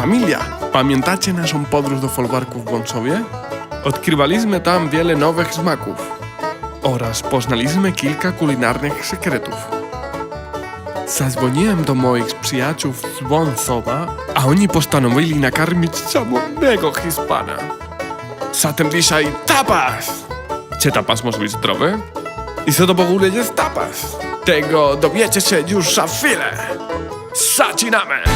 Familia, pamiętacie naszą podróż do folwarku w Bączowie? Odkrywaliśmy tam wiele nowych smaków oraz poznaliśmy kilka kulinarnych sekretów. Zadzwoniłem do moich przyjaciół z Wąsowa, a oni postanowili nakarmić samotnego Hiszpana. Zatem dzisiaj tapas! Czy tapas może być zdrowy? I co to w ogóle jest tapas? Tego dowiecie się już za chwilę. Zaczynamy!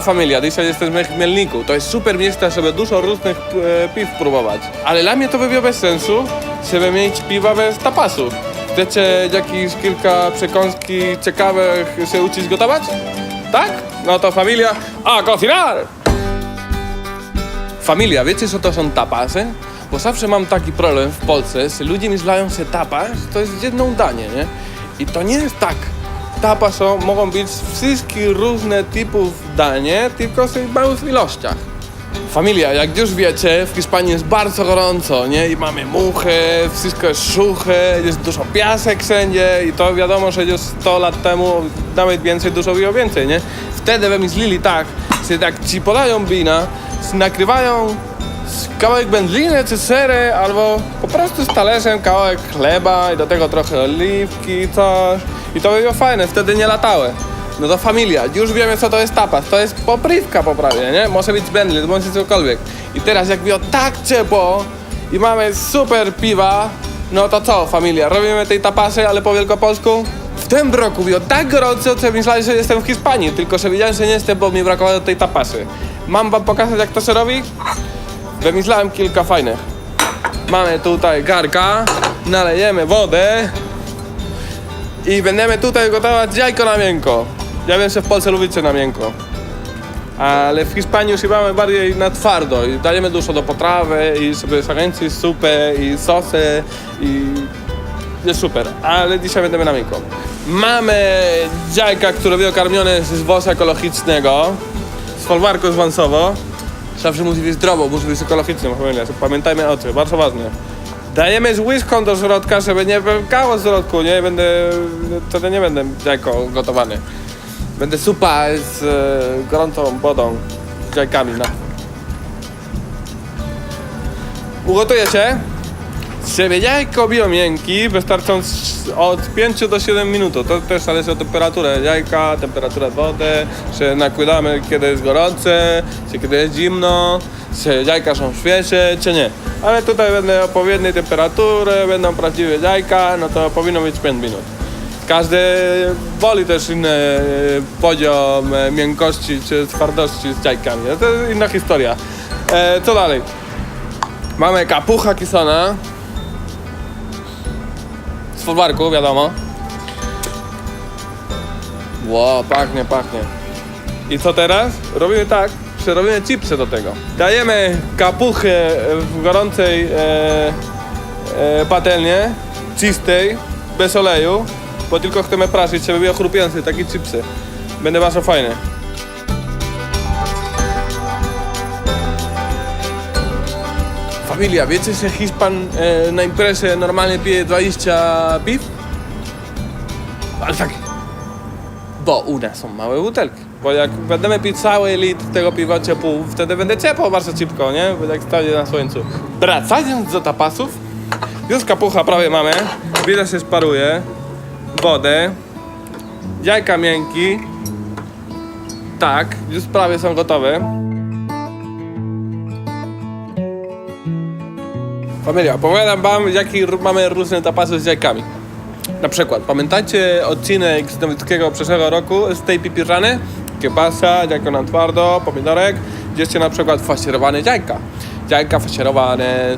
Hola familia, dzisiaj jesteśmy w. To jest super miejsce, żeby dużo różnych e, piw próbować. Ale dla mnie to by było bez sensu, żeby mieć piwa bez tapasów. Chcecie jakieś kilka przekąski ciekawych się uczyć gotować? Tak? No to familia, a cocinar! Familia, wiecie co to są tapasy? Bo zawsze mam taki problem w Polsce, że ludzie myślają, że tapas to jest jedno danie, nie? I to nie jest tak. Tapas są, mogą być wszystkie różne typów danie, tylko w małych ilościach. Familia, jak już wiecie, w Hiszpanii jest bardzo gorąco, nie? I mamy muchy, wszystko jest suche, jest dużo piasek wszędzie i to wiadomo, że już 100 lat temu, nawet więcej, dużo było więcej, nie? Wtedy wymyślili tak, że jak ci podają wina, nakrywają kawałek wędliny czy sery, albo po prostu z talerzem kawałek chleba i do tego trochę oliwki, coś. I to by było fajne, wtedy nie latały. No to familia, już wiemy co to jest tapas, to jest poprywka poprawie, nie? Może być wędlin, może cokolwiek. I teraz jak było tak ciepło i mamy super piwa, no to co familia, robimy tej tapasy, ale po wielkopolsku? W tym roku było tak gorąco, że myślałem, że jestem w Hiszpanii, tylko że wiedziałem, że nie jestem, bo mi brakowało tej tapasy. Mam wam pokazać jak to się robi? Wymyślałem kilka fajnych. Mamy tutaj garka, nalejemy wodę i będziemy tutaj gotować jajko na miękko. Ja wiem, że w Polsce lubicie na miękko. Ale w Hiszpanii już mamy bardziej na twardo i dajemy dużo do potrawy i sobie zakręcić supę i sosy i jest super, ale dzisiaj będziemy na miękko. Mamy jajka, które były karmione z wozu ekologicznego, z folwarku z Wansowo. Zawsze musi być zdrowo, musi być ekologiczne, familia. Pamiętajmy o tym, bardzo ważne. Dajemy z łyżką do środka, żeby nie pękało w środku, nie będę, wtedy nie będę jajko gotowany. Będę supa z e, gorącą wodą, z jajkami, no. Ugotuję się. Jajko było miękki, wystarczą z- od 5 do 7 minut. To też zależy od temperatury jajka, temperaturę wody, czy nakładamy kiedy jest gorące, czy kiedy jest zimno, czy jajka są świeże, czy nie. Ale tutaj będę odpowiedniej temperatury, będą prawdziwe jajka, no to powinno być 5 minut. Każdy woli też inny e, poziom e, miękkości czy twardości z jajkami. To jest inna historia. E, co dalej? Mamy kapucha kisona. Z folwarku, wiadomo. Ło, pachnie, pachnie. I co teraz? Robimy tak, że robimy chipsy do tego. Dajemy kapuchę w gorącej e, e, patelnie, czystej, bez oleju, bo tylko chcemy praszyć, żeby było chrupiące, takie chipsy. Będą bardzo fajne. Familia, wiecie, że Hiszpan e, na imprezie normalnie pije 20 piw? Ale tak. Bo u nas są małe butelki. Bo jak będziemy pić cały litr tego piwa ciepło, wtedy będzie ciepło bardzo szybko, nie? Bo jak stanie na słońcu. Wracając do tapasów, już kapucha prawie mamy. Widać się sparuje. Wodę. Jajka miękki. Tak, już prawie są gotowe. Familia, opowiadam wam, jakie mamy różne tapasy z jajkami. Na przykład, pamiętacie odcinek z nowickiego przeszłego roku z tej pipirany? Kiełbasa, jajko na twardo, pomidorek. Gdzieście na przykład faszerowane jajka. Jajka faszerowane,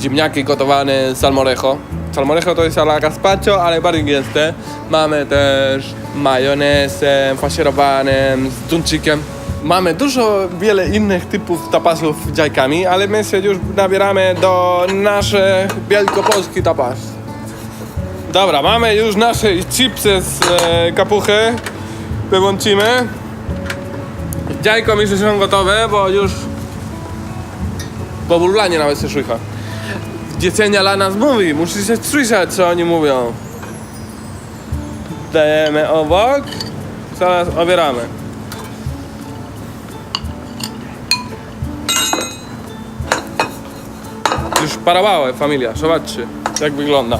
ziemniaki gotowane, salmorejo. Salmorejo to jest ala gazpacho, ale bardziej gęste. Mamy też majonezem faszerowanym, z tuńczykiem. Mamy dużo, wiele innych typów tapasów z jajkami, ale my się już nabieramy do naszych wielkopolski tapas. Dobra, mamy już nasze chipsy z e, kapuchy. wyłączymy. Jajko że są gotowe, bo już bo burlanie nawet się słycha. Dziecenia dla nas mówi, się słyszeć, co oni mówią. Dajemy obok, zaraz obieramy. Już parowała familia, zobaczcie jak wygląda.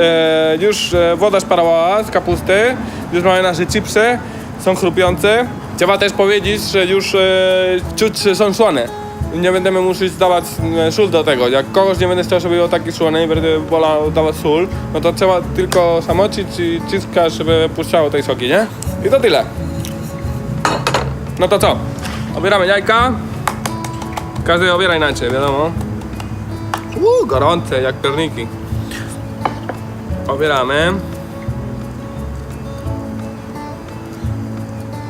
E, już e, woda sparowała z kapusty, już mamy nasze chipsy, są chrupiące. Trzeba też powiedzieć, że już e, czuć są słone. Nie będziemy musieć dawać e, sól do tego. Jak kogoś nie będę chciał, żeby było taki słone i będę wolał dawać sól, no to trzeba tylko samoczyć i ciskać, żeby puszczało tej soki, nie? I to tyle. No to co? Obieramy jajka. Każdy obiera inaczej, wiadomo. Uuu, gorące, jak pierniki. Obieramy.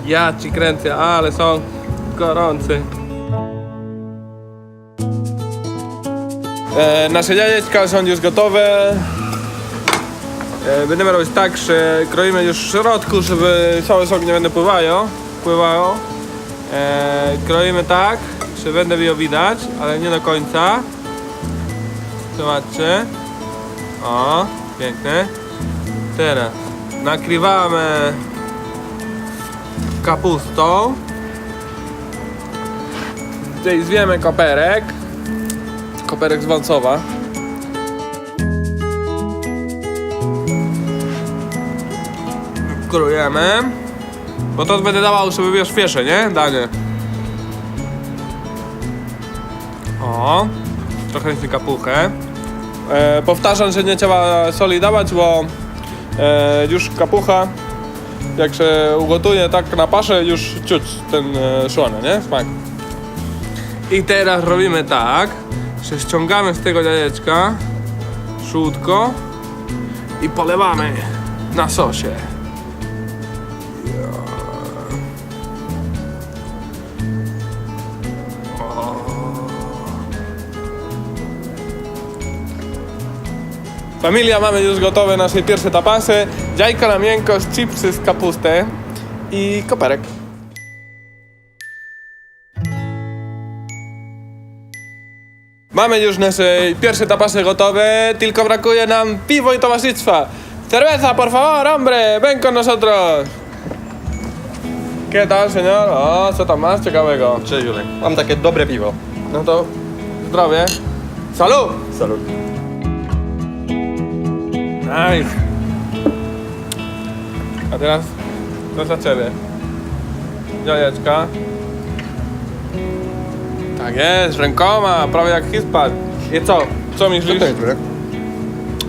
Ja ci kręcę, ale są gorące. E, nasze jajeczka są już gotowe. E, będziemy robić tak, że kroimy już w środku, żeby całe soki nie będą pływają. pływają. E, kroimy tak, że będę ją widać, ale nie do końca. Zobaczcie. O, piękne. Teraz nakrywamy kapustą. Tutaj zwiemy koperek. Koperek z Wącowa. Krujemy. Bo to będę dawał, żeby wiesz, świeże, nie? Danie. O, trochę jeszcze kapuchę. E, powtarzam, że nie trzeba soli dawać, bo e, już kapucha, jak się ugotuje tak na paszę, już czuć ten e, nie? Smak. I teraz robimy tak, że ściągamy z tego jajeczka szutko i polewamy na sosie. Familia, mamy już gotowe nasze pierwsze tapasy. Jajko na miękko, chipsy z kapusty i koperek. Mamy już nasze pierwsze tapasy gotowe, tylko brakuje nam piwo i towarzystwa. Cerveza, por favor, hombre, ven con nosotros. ¿Qué tal, señor? O, co tam masz ciekawego? Cześć Julek. Mam takie dobre piwo. No to zdrowie. Salut! Salut. Nice. A teraz to dla ciebie. Jajeczka. Tak jest, rękoma, prawie jak Hispan. I co? Co myślisz? Julek?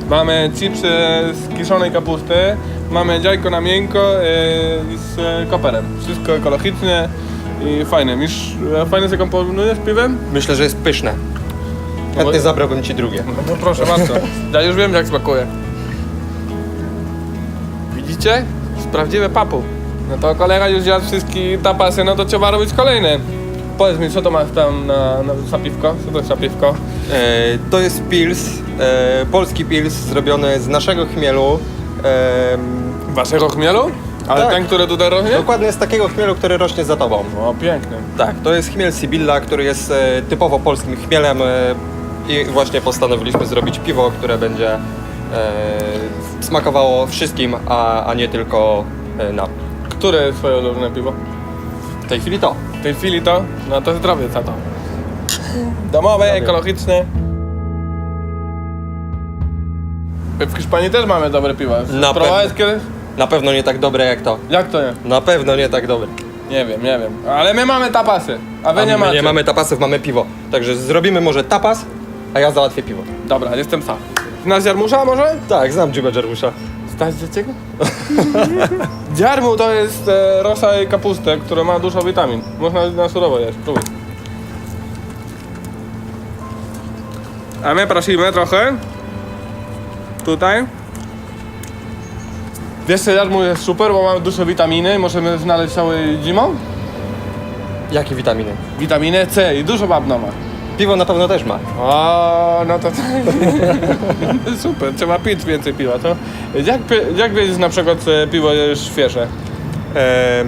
Mamy chipsy z kiszonej kapusty, mamy jajko na miękko yy, i z e, koperem. Wszystko ekologicznie i fajne. Misz, e, fajnie sobie komponujesz piwem? Myślę, że jest pyszne. Chętnie zabrałbym ci drugie. No to proszę bardzo. Ja już wiem jak smakuje. Widzicie? Z prawdziwe papu. No to kolega już jadł wszystkie tapasy, no to trzeba robić kolejne. Powiedz mi, co to masz tam na, na za piwko? Co to jest za piwko? E, to jest pils, e, polski pils zrobiony z naszego chmielu. E, Waszego chmielu? Ale Tak. ten, który tutaj rośnie? dokładnie z takiego chmielu, który rośnie za tobą. O, piękny. Tak, to jest chmiel Sibilla, który jest e, typowo polskim chmielem e, i właśnie postanowiliśmy zrobić piwo, które będzie e, smakowało wszystkim, a, a nie tylko e, nam. Które jest twoje ulubione piwo? W tej chwili to. W tej chwili to? No to zdrowie, co to? Domowe, ekologiczne. W Hiszpanii też mamy dobre piwa. Na Próbowałeś kiedyś? Na pewno nie tak dobre jak to. Jak to nie? Na pewno nie tak dobre. Nie wiem, nie wiem. Ale my mamy tapasy, a wy A nie my macie. nie mamy tapasów, mamy piwo. Także zrobimy może tapas, a ja załatwię piwo. Dobra, jestem sam. Znasz Jarmusza może? Tak, znam Dziuba Jarmusza. Znasz dzieciego? Dziarmu to jest e, rosa i kapustę, która ma dużo witamin. Można na surowo jeść, próbuj. A my prosimy trochę. Tutaj. Wiesz, jarmu jest super, bo mamy dużo witaminy. Możemy znaleźć cały zimą. Jakie witaminy? Witaminę C i dużo babno ma. Piwo na pewno też ma. O, no to super, trzeba pić więcej piwa, to jak, pi- jak wiedzieć na przykład, że piwo jest świeże? E,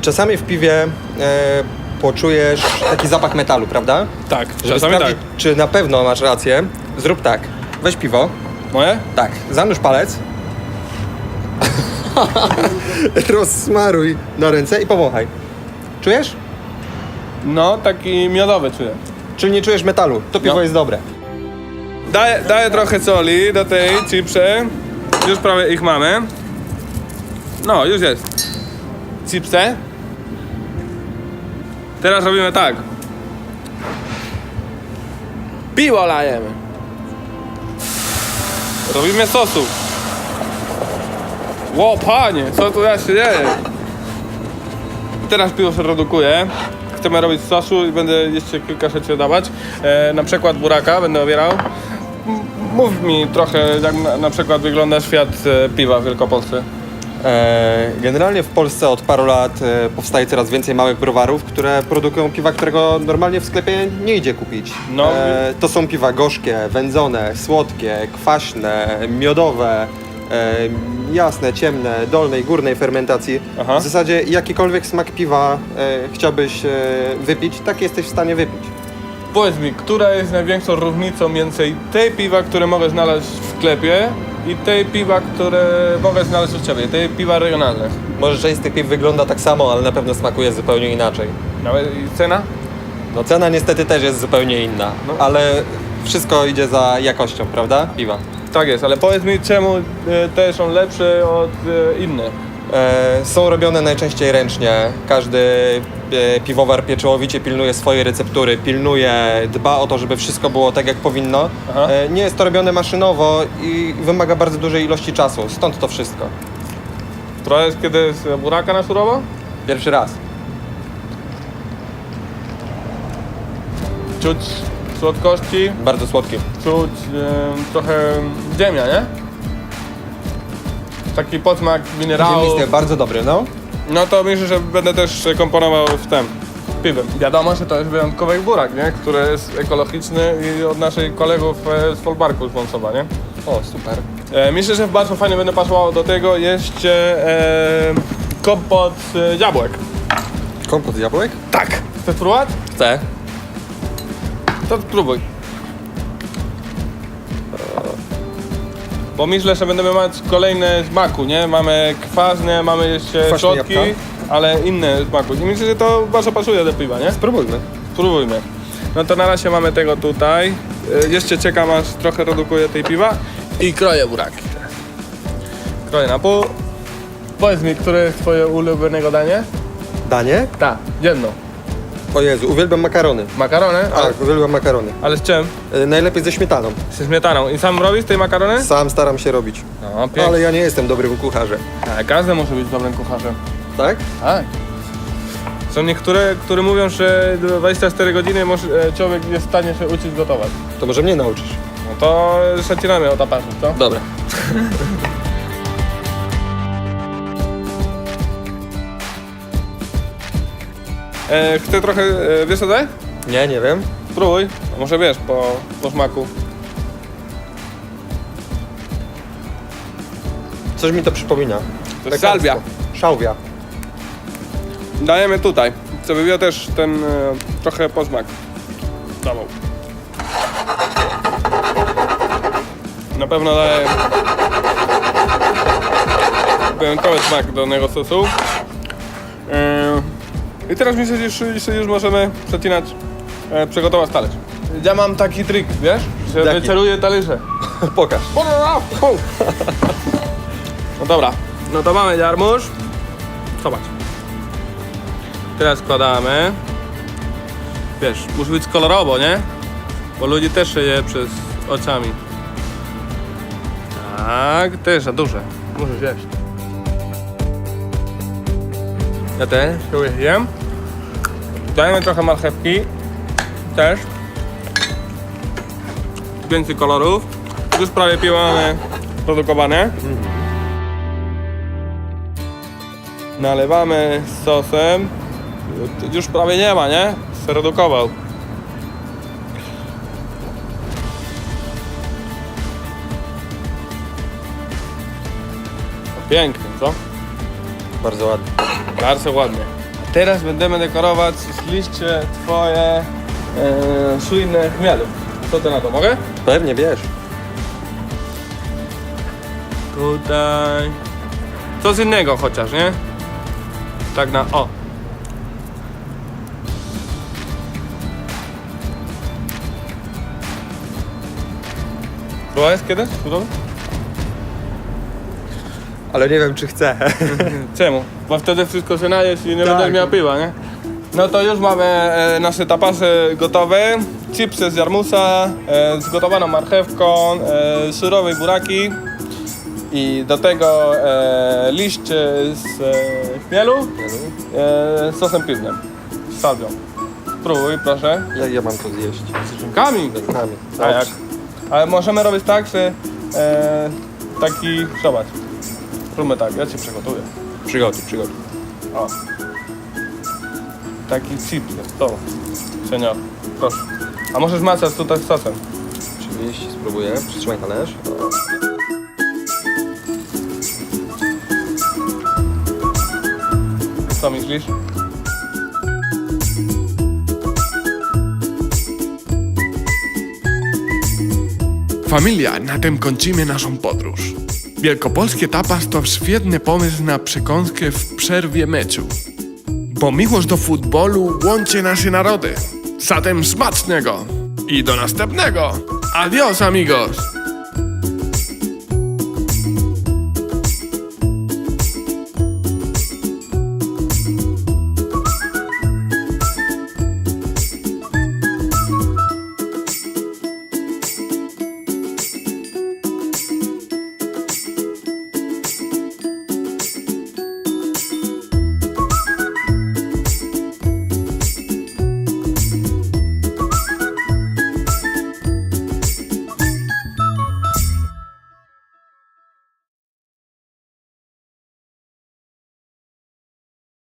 czasami w piwie e, poczujesz taki zapach metalu, prawda? Tak, Żeby czasami tak. sprawdzić, czy na pewno masz rację, zrób tak. Weź piwo, Moje? tak, zanurz palec, rozsmaruj na ręce i powąchaj. Czujesz? No, taki miodowy czuję. Czyli nie czujesz metalu, to piwo No. jest dobre. Daję, daję trochę soli do tej chipsy. Już prawie ich mamy. No, już jest. Chipsy. Teraz robimy tak. Piwo lajemy. Robimy sosu. Ło, panie, co tu ja się dzieje? Teraz piwo się redukuje. Chcemy robić sosu i będę jeszcze kilka rzeczy dawać. E, na przykład buraka będę obierał. Mów mi trochę, jak na, na przykład wygląda świat e, piwa w Wielkopolsce. E, Generalnie w Polsce od paru lat e, powstaje coraz więcej małych browarów, które produkują piwa, którego normalnie w sklepie nie idzie kupić. No. E, To są piwa gorzkie, wędzone, słodkie, kwaśne, miodowe, e, jasne, ciemne, dolnej, górnej fermentacji. Aha. W zasadzie jakikolwiek smak piwa e, chciałbyś e, wypić, tak jesteś w stanie wypić. Powiedz mi, która jest największą różnicą między tej piwa, które mogę znaleźć w sklepie i tej piwa, które mogę znaleźć u Ciebie, tej piwa regionalnych? Może część z tych piw wygląda tak samo, ale na pewno smakuje zupełnie inaczej. Nawet i cena? No cena niestety też jest zupełnie inna, No. ale wszystko idzie za jakością, prawda? Piwa. Tak jest, ale powiedz mi, czemu e, te są lepsze od e, innych? E, są robione najczęściej ręcznie. Każdy e, piwowar pieczołowicie pilnuje swojej receptury, pilnuje, dba o to, żeby wszystko było tak jak powinno. Aha. E, nie jest to robione maszynowo i wymaga bardzo dużej ilości czasu, stąd to wszystko. To jest kiedy jest buraka na surowo? Pierwszy raz. Czuć słodkości, Bardzo słodki. czuć e, trochę ziemia, nie? Taki podsmak minerałów. Ziemnisty, bardzo dobry, no. No to myślę, że będę też komponował w tym piwem. Wiadomo, że to jest wyjątkowy burak, nie? Który jest ekologiczny i od naszych kolegów e, z Folbarku z Wąsowa, nie? O, super. E, myślę, że bardzo fajnie będzie pasowało do tego jeszcze e, kompot z jabłek. Kompot jabłek? Tak. Chcesz spróbować? Chcę. To spróbuj. Bo myślę, że będziemy mieć kolejne smaku, nie? Mamy kwaśne, mamy jeszcze Kwaśne środki, jabłka. ale inne smaku. I myślę, że to bardzo pasuje do piwa, nie? Spróbujmy. Spróbujmy. No to na razie mamy tego tutaj. Y, Jeszcze czekam aż trochę redukuję tej piwa i kroję buraki teraz. Kroję na pół. Powiedz mi, które jest twoje ulubionego danie? Danie? Tak, jedno. O Jezu, uwielbiam makarony. Makarony? Ale, Tak, uwielbiam makarony. ale z czym? E, najlepiej ze śmietaną. Z śmietaną. I sam robisz tej makarony? Sam staram się robić. No, pięknie. Ale ja nie jestem dobrym kucharzem. Ale każdy może być dobrym kucharzem. Tak? Tak. Są niektóre, które mówią, że 24 godziny może, e, człowiek jest w stanie się uczyć gotować. To może mnie nauczysz. No to zaczynamy od apasów, co? Dobra. E, chcę trochę, e, wiesz co daj? Nie, nie wiem. Spróbuj. A może wiesz, po, po smaku. Coś mi to przypomina. To jest salwia. Szałwia. Dajemy tutaj, żeby ja też ten e, trochę posmak dawał. Na pewno daje wyjątkowy smak do danego sosu. I teraz myślę, że już, już, możemy przecinać, e, przygotować talerz. Ja mam taki trik, wiesz, że Jaki? wyceluję talerze. Pokaż. No dobra, no to mamy jarmuż. Zobacz. Teraz składamy. Wiesz, musi być kolorowo, nie? Bo ludzie też się je przez oczami. Tak, też za duże. Możesz jeść. Ja też, czuję jem. Dajemy trochę marchewki. Też. Więcej kolorów. Już prawie piłane, produkowane. Nalewamy sosem. Już prawie nie ma, nie? Zredukował. Pięknie, co? Bardzo ładnie. Bardzo ładnie. Teraz będziemy dekorować z liście twoje e, słynne chmielu. Co ty na to, mogę? Pewnie, wiesz. Tutaj... Coś innego chociaż, nie? Tak na... o! Próbowałeś kiedyś? Gotowy? Ale nie wiem, czy chcę. Czemu? Bo wtedy wszystko się najesz i nie Tak. będziesz miał piwa, nie? No to już mamy e, nasze tapasy gotowe. Chipsy z jarmusa, e, z gotowaną marchewką, e, surowe buraki i do tego e, liść z e, chmielu e, z sosem piwnym, z salwią. Spróbuj, proszę. Jak ja mam to zjeść? Z. Z nami. A jak? Ale możemy robić tak, że e, taki, zobacz. Zróbmy tak, ja ci przygotuję. Przygotuj, przygotuj. O. Taki chip jest, to. Senior, proszę. A możesz macać tutaj z sosem. Oczywiście, spróbuję. Przytrzymaj talerz. Co myślisz? Familia, na tym kończymy naszą podróż. Wielkopolskie tapas to świetny pomysł na przekąskę w przerwie meczu. Bo miłość do futbolu łączy nasze narody. Zatem smacznego i do następnego. Adios amigos!